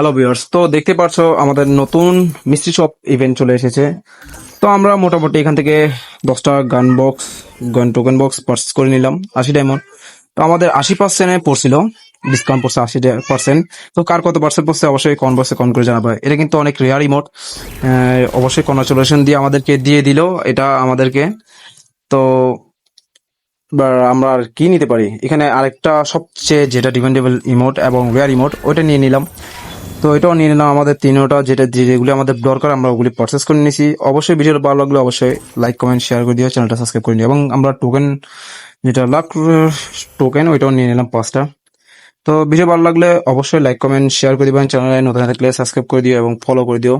Hello viewers তো দেখতে পাচ্ছ আমাদের নতুন মিস্ট্রি শপ ইভেন্ট চলে এসেছে। তো আমরা মোটামুটি এখান থেকে দশটা গান বক্স গান টোকেন বক্স পার্চেস করে নিলাম, আশি ডায়মন্ড তো আমাদের আশি পার্সেন্টে পড়ছিল ডিসকাউন্ট পড়ছে আশি পার্সেন্ট তো কার কত পার্সেন্ট পড়ছে অবশ্যই কন বক্সে কন করে জানাবে। এটা কিন্তু অনেক রেয়ার ইমোট অবশ্যই কনগ্রাচুলেশন দিয়ে আমাদেরকে দিয়ে দিল, এটা আমাদেরকে। তো আমরা আর কি নিতে পারি? এখানে আরেকটা সবচেয়ে যেটা ডিপেন্ডেবল ইমোট এবং রেয়ার ইমোট ওইটা নিয়ে নিলাম। তো এটাও নিয়ে নিলাম আমাদের তিনোটা, যেটা যেগুলি আমাদের দরকার, আমরা ওগুলি পারচেস করে নিয়েছি অবশ্যই ভিডিওটা ভালো লাগলে অবশ্যই লাইক কমেন্ট শেয়ার করে দিও চ্যানেলটা সাবস্ক্রাইব করে নিও এবং আমরা টোকেন যেটা লাখ টোকেন ওইটাও নিয়ে নিলাম পাঁচটা। তো ভিডিও ভালো লাগলে অবশ্যই লাইক কমেন্ট শেয়ার করে দিবেন চ্যানেলে নতুন থাকলে সাবস্ক্রাইব করে দিও এবং ফলো করে দিও।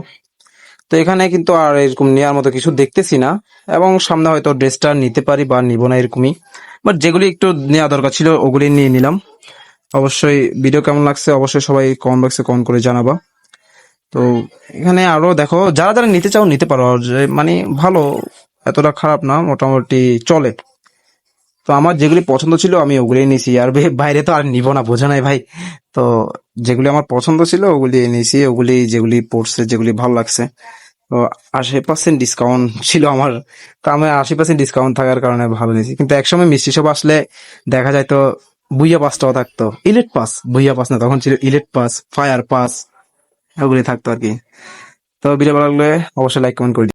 তো এখানে কিন্তু আর এরকম নেওয়ার মতো কিছু দেখতেছি না, এবং সামনে হয়তো ড্রেসটা নিতে পারি বা নিব না এরকমই। বাট যেগুলি একটু নেওয়া দরকার ছিল, ওগুলি নিয়ে নিলাম। অবশ্যই ভিডিও কেমন লাগছে অবশ্যই সবাই কমেন্ট বক্সে কমেন্ট করে জানাবা। তো এখানে আরও দেখো, যারা যারা নিতে চাও নিতে পারো, যে মানে ভালো, এতটা খারাপ না, মোটামুটি চলে। তো আমার যেগুলি পছন্দ ছিল আমি ওগুলি নিয়েছি, আর বাইরে তো আর নিব না, বোঝা নাই ভাই। তো যেগুলি আমার পছন্দ ছিল ওগুলি নিয়েছি, ওগুলি যেগুলি পড়ছে, যেগুলি ভালো লাগছে। তো আশি পার্সেন্ট ডিসকাউন্ট ছিল আমার, তো আমি আশি পার্সেন্ট ডিসকাউন্ট থাকার কারণে ভালো নিয়েছি। কিন্তু একসময় মিষ্টি সব আসলে দেখা যায় তো বুইয়া পাসটাও থাকতো ইলেট পাস, বুইয়া পাস না, তখন ছিল ইলেট পাস, ফায়ার পাস ওগুলি থাকতো আর কি তো ভিডিও ভালো লাগলে অবশ্যই লাইক কমেন্ট করে।